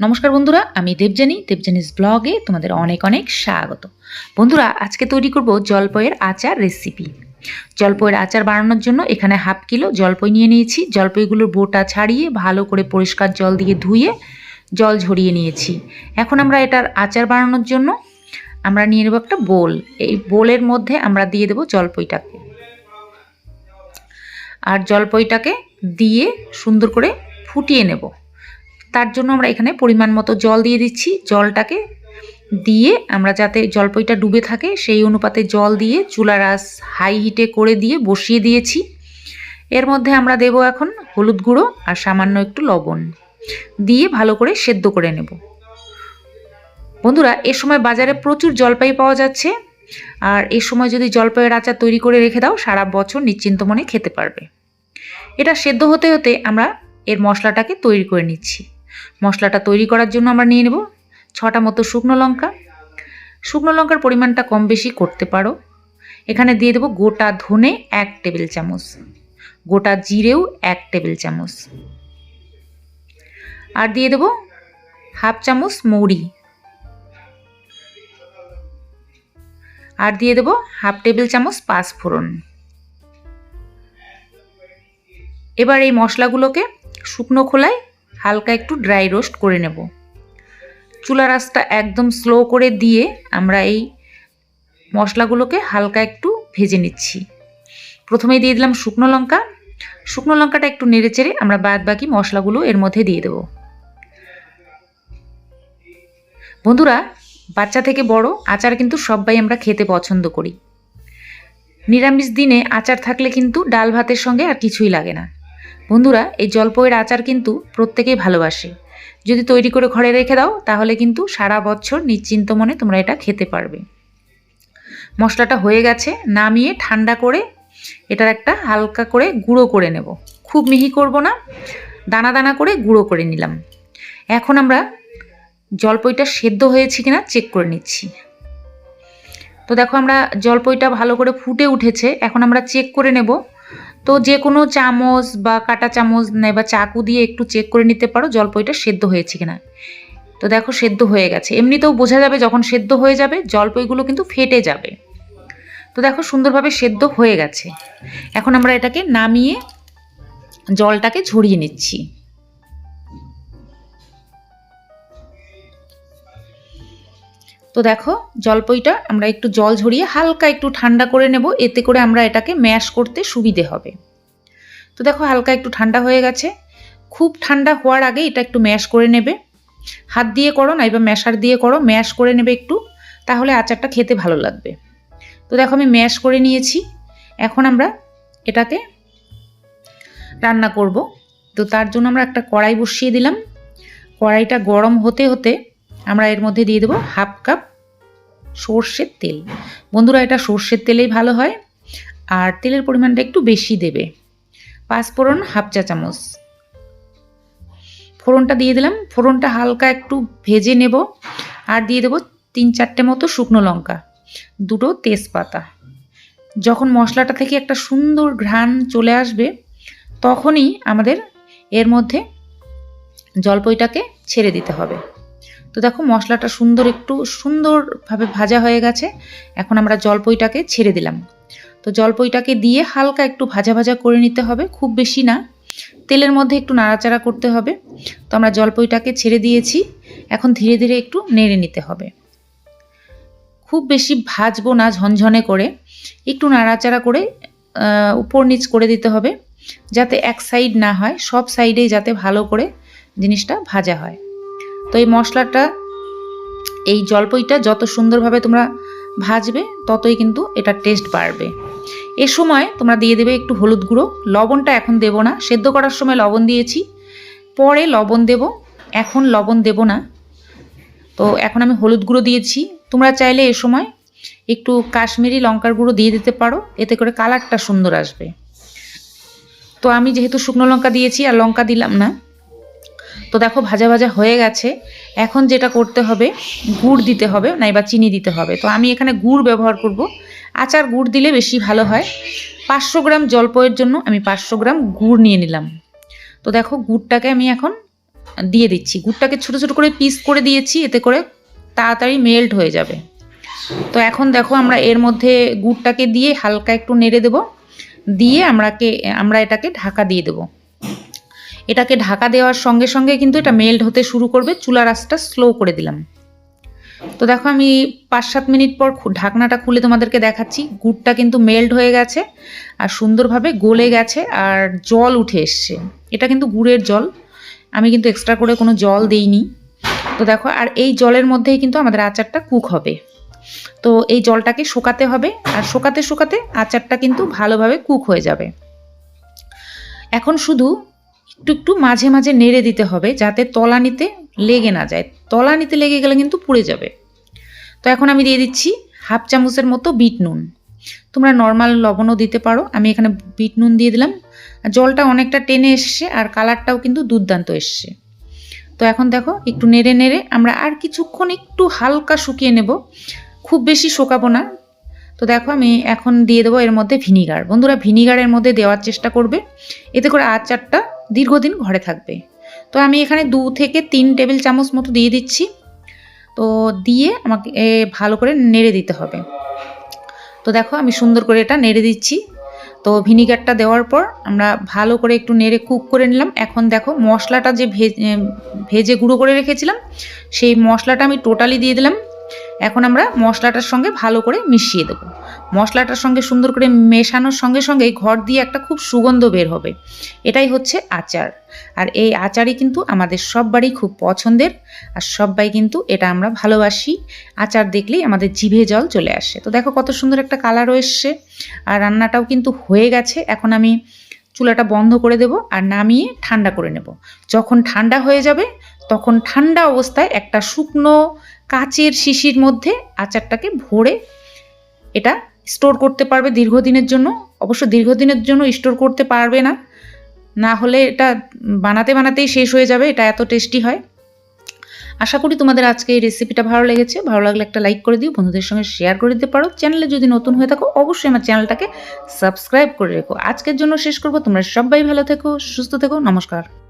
নমস্কার বন্ধুরা, আমি দেবজানী দেবজানিস ব্লগে তোমাদের অনেক অনেক স্বাগত। বন্ধুরা, আজকে তৈরি করব জলপয়ের আচার রেসিপি জলপইয়ের আচার বানানোর জন্য এখানে হাফ কিলো জলপই নিয়ে নিয়েছি। জলপইগুলোর বোটা ছাড়িয়ে ভালো করে পরিষ্কার জল দিয়ে ধুয়ে জল ঝরিয়ে নিয়েছি। এখন আমরা এটার আচার বানানোর জন্য আমরা নিয়ে নেব একটা বোল। এই বোলের মধ্যে আমরা দিয়ে দেবো জলপইটাকে। আর জলপইটাকে দিয়ে সুন্দর করে ফুটিয়ে নেব। তার জন্য আমরা এখানে পরিমাণ মতো জল দিয়ে দিচ্ছি। জলটাকে দিয়ে আমরা যাতে জলপইটা ডুবে থাকে, সেই অনুপাতে জল দিয়ে চুলার আস হাই হিটে করে দিয়ে বসিয়ে দিয়েছি। এর মধ্যে আমরা দেব এখন হলুদ গুঁড়ো আর সামান্য একটু লবণ। দিয়ে ভালো করে সেদ্ধ করে নেব। বন্ধুরা, এ সময় বাজারে প্রচুর জলপাই পাওয়া যাচ্ছে। আর এ সময় যদি জলপাইয়ের আচার তৈরি করে রেখে দাও, সারা বছর নিশ্চিন্ত মনে খেতে পারবে। এটা সেদ্ধ হতে হতে আমরা এর মশলাটাকে তৈরি করে নিচ্ছি। মশলাটা তৈরি করার জন্য আমরা নিয়ে নেব ছটা মতো শুকনো লঙ্কা। শুকনো লঙ্কার পরিমাণটা কম বেশি করতে পারো। এখানে দিয়ে দেবো গোটা ধনে এক টেবিল চামচ, গোটা জিরেও এক টেবিল চামচ। আর দিয়ে দেবো হাফ চামচ মৌরি। আর দিয়ে দেবো হাফ টেবিল চামচ পাঁচফোড়ন এবার এই মশলাগুলোকে শুকনো খোলায় হালকা একটু ড্রাই রোস্ট করে নেব। চুলা রাসটা একদম স্লো করে দিয়ে আমরা এই মশলাগুলোকে হালকা একটু ভেজে নিচ্ছি। প্রথমেই দিয়ে দিলাম শুকনো লঙ্কা। শুকনো লঙ্কাটা একটু নেড়ে চেড়ে আমরা বাদ বাকি মশলাগুলো এর মধ্যে দিয়ে দেব। বন্ধুরা, বাচ্চা থেকে বড় আচার কিন্তু সবাই আমরা খেতে পছন্দ করি। নিরামিষ দিনে আচার থাকলে কিন্তু ডাল ভাতের সঙ্গে আর কিছুই লাগে না। বন্ধুরা, এই জলপইয়ের আচার কিন্তু প্রত্যেকেই ভালোবাসে। যদি তৈরি করে ঘরে রেখে দাও, তাহলে কিন্তু সারা বছর নিশ্চিন্ত মনে তোমরা এটা খেতে পারবে। মশলাটা হয়ে গেছে, নামিয়ে ঠান্ডা করে এটার একটা হালকা করে গুঁড়ো করে নেব। খুব মিহি করব না, দানা দানা করে গুঁড়ো করে নিলাম। এখন আমরা জলপইটা সেদ্ধ হয়েছে কিনা চেক করে নিচ্ছি। তো দেখো, আমরা জলপইটা ভালো করে ফুটে উঠেছে, এখন আমরা চেক করে নেব। তো যে কোনো চামচ বা কাটা চামচ বা চাকু দিয়ে একটু চেক করে নিতে পারো জলপইটা সেদ্ধ হয়েছে কিনা। তো দেখো সেদ্ধ হয়ে গেছে। এমনিতেও বোঝা যাবে যখন সেদ্ধ হয়ে যাবে জলপইগুলো কিন্তু ফেটে যাবে। তো দেখো সুন্দরভাবে সেদ্ধ হয়ে গেছে। এখন আমরা এটাকে নামিয়ে জলটাকে ঝরিয়ে নিচ্ছি। তো দেখো জলপইটা আমরা একটু জল ঝরিয়ে হালকা একটু ঠান্ডা করে নেব, এতে করে আমরা এটাকে ম্যাশ করতে সুবিধে হবে। তো দেখো, হালকা একটু ঠান্ডা হয়ে গেছে। খুব ঠান্ডা হওয়ার আগে এটা একটু ম্যাশ করে নেবে। হাত দিয়ে করো না, এবার ম্যাশার দিয়ে করো, ম্যাশ করে নেবে একটু, তাহলে আচারটা খেতে ভালো লাগবে। তো দেখো, আমি ম্যাশ করে নিয়েছি। এখন আমরা এটাকে রান্না করব। তো তার জন্য আমরা একটা কড়াই বসিয়ে দিলাম। কড়াইটা গরম হতে হতে আমরা এর মধ্যে দিয়ে দেবো হাফ কাপ সর্ষের তেল। বন্ধুরা, এটা সর্ষের তেলেই ভালো হয়। আর তেলের পরিমাণটা একটু বেশি দেবে। পাঁচফোড়ন হাফ চা চামচ। ফোড়নটা দিয়ে দিলাম। ফোড়নটা হালকা একটু ভেজে নেব। আর দিয়ে দেবো তিন চারটে মতো শুকনো লঙ্কা। দুটো তেজপাতা। যখন মশলাটা থেকে একটা সুন্দর ঘ্রাণ চলে আসবে, তখনই আমাদের এর মধ্যে জলপইটাকে ছেড়ে দিতে হবে। তো দেখো মশলাটা সুন্দর একটু সুন্দরভাবে ভাজা হয়ে গেছে। এখন আমরা জলপইটাকে ছেড়ে দিলাম। তো জলপইটাকে দিয়ে হালকা একটু ভাজা ভাজা করে নিতে হবে, খুব বেশি না। তেলের মধ্যে একটু নাড়াচাড়া করতে হবে। তো আমরা জলপইটাকে ছেড়ে দিয়েছি। এখন ধীরে ধীরে একটু নেড়ে নিতে হবে। খুব বেশি ভাজবো না ঝনঝনে করে। একটু নাড়াচাড়া করে উপর নিচ করে দিতে হবে। যাতে এক সাইড না হয়, সব সাইডেই যাতে ভালো করে জিনিসটা ভাজা হয়। তো এই মশলাটা, এই জলপইটা যত সুন্দরভাবে তোমরা ভাজবে, ততই কিন্তু এটা টেস্ট বাড়বে। এ সময় তোমরা দিয়ে দেবে একটু হলুদ গুঁড়ো। লবণটা এখন দেব না। সেদ্ধ করার সময় লবণ দিয়েছি। পরে লবণ দেব। এখন লবণ দেব না। তো এখন আমি হলুদ গুঁড়ো দিয়েছি। তোমরা চাইলে এ সময় একটু কাশ্মীরি লঙ্কার গুঁড়ো দিয়ে দিতে পারো। এতে করে কালারটা সুন্দর আসবে। তো আমি যেহেতু শুকনো লঙ্কা দিয়েছি, আর লঙ্কা দিলাম না তো দেখো ভাজা ভাজা হয়ে গেছে। এখন যেটা করতে হবে, গুড় দিতে হবে, নাইবা চিনি দিতে হবে। তো আমি এখানে গুড় ব্যবহার করব। আচার গুড় দিলে বেশি ভালো হয়। পাঁচশো গ্রাম জলপয়ের জন্য আমি পাঁচশো গ্রাম গুড় নিয়ে নিলাম। তো দেখো গুড়টাকে আমি এখন দিয়ে দিচ্ছি। গুড়টাকে ছোট ছোট করে পিস করে দিয়েছি, এতে করে তাড়াতাড়ি মেল্ট হয়ে যাবে। তো এখন দেখো আমরা এর মধ্যে গুড়টাকে দিয়ে হালকা একটু নেড়ে দেব। দিয়ে আমরাকে, আমরা এটাকে ঢাকা দিয়ে দেব। এটাকে ঢাকা দেওয়ার সঙ্গে সঙ্গে কিন্তু এটা মেল্ট হতে শুরু করবে। চুলার আঁচটা স্লো করে দিলাম। তো দেখো আমি পাঁচ সাত মিনিট পর ঢাকনাটা খুলে তোমাদেরকে দেখাচ্ছি। গুড়টা কিন্তু মেল্ট হয়ে গেছে আর সুন্দরভাবে গলে গেছে আর জল উঠে এসছে। এটা কিন্তু গুড়ের জল। আমি কিন্তু এক্সট্রা করে কোনো জল দেইনি। তো দেখো, আর এই জলের মধ্যেই কিন্তু আমাদের আচারটা কুক হবে। তো এই জলটাকে শুকাতে হবে আর শুকাতে শুকাতে আচারটা কিন্তু ভালোভাবে কুক হয়ে যাবে। এখন শুধু একটু একটু মাঝে মাঝে নেড়ে দিতে হবে যাতে তলানিতে লেগে না যায়। তলানিতে লেগে গেলে কিন্তু পুড়ে যাবে। তো এখন আমি দিয়ে দিচ্ছি হাফ চামচের মতো বিট নুন। তোমরা নর্মাল লবণও দিতে পারো। আমি এখানে বিট নুন দিয়ে দিলাম। জলটা অনেকটা টেনে এসছে আর কালারটাও কিন্তু দুর্দান্ত এসছে। তো এখন দেখো, একটু নেড়ে নেড়ে আমরা আর কিছুক্ষণ একটু হালকা শুকিয়ে নেব। খুব বেশি শোকাবো না। তো দেখো, আমি এখন দিয়ে দেবো এর মধ্যে ভিনিগার। বন্ধুরা, ভিনিগারের মধ্যে দেওয়ার চেষ্টা করবে। এতে করে আচারটা দীর্ঘদিন ঘরে থাকবে। তো আমি এখানে দু থেকে তিন টেবিল চামচ মতো দিয়ে দিচ্ছি। তো দিয়ে আমাকে ভালো করে নেড়ে দিতে হবে। তো দেখো আমি সুন্দর করে এটা নেড়ে দিচ্ছি। তো ভিনিগারটা দেওয়ার পর আমরা ভালো করে একটু নেড়ে কুক করে নিলাম। এখন দেখো মশলাটা যে ভেজে ভেজে গুঁড়ো করে রেখেছিলাম, সেই মশলাটা আমি টোটালি দিয়ে দিলাম। এখন আমরা মশলাটার সঙ্গে ভালো করে মিশিয়ে দেবো। মশলাটার সঙ্গে সুন্দর করে মেশানোর সঙ্গে সঙ্গে ঘর দিয়ে একটা খুব সুগন্ধ বের হবে। এটাই হচ্ছে আচার। আর এই আচারই কিন্তু আমাদের সববারই খুব পছন্দের। আর সবাই কিন্তু এটা আমরা ভালোবাসি। আচার দেখলেই আমাদের জিভে জল চলে আসে। তো দেখো কত সুন্দর একটা কালারও এসছে। আর রান্নাটাও কিন্তু হয়ে গেছে। এখন আমি চুলাটা বন্ধ করে দেব আর নামিয়ে ঠান্ডা করে নেব। যখন ঠান্ডা হয়ে যাবে, তখন ঠান্ডা অবস্থায় একটা শুকনো কাচের শিশির মধ্যে আচারটাকে ভরে এটা স্টোর করতে পারবে দীর্ঘদিনের জন্য। অবশ্য দীর্ঘদিনের জন্য স্টোর করতে পারবে না। না হলে এটা বানাতে বানাতেই শেষ হয়ে যাবে, এটা এত টেস্টি হয়। আশা করি তোমাদের আজকে এই রেসিপিটা ভালো লেগেছে। ভালো লাগলে একটা লাইক করে দিও, বন্ধুদের সঙ্গে শেয়ার করে দিতে পারো। চ্যানেলে যদি নতুন হয়ে থাকো, অবশ্যই আমার চ্যানেলটাকে সাবস্ক্রাইব করে রেখো। আজকের জন্য শেষ করব। তোমরা সবাই ভালো থেকো, সুস্থ থেকো। নমস্কার।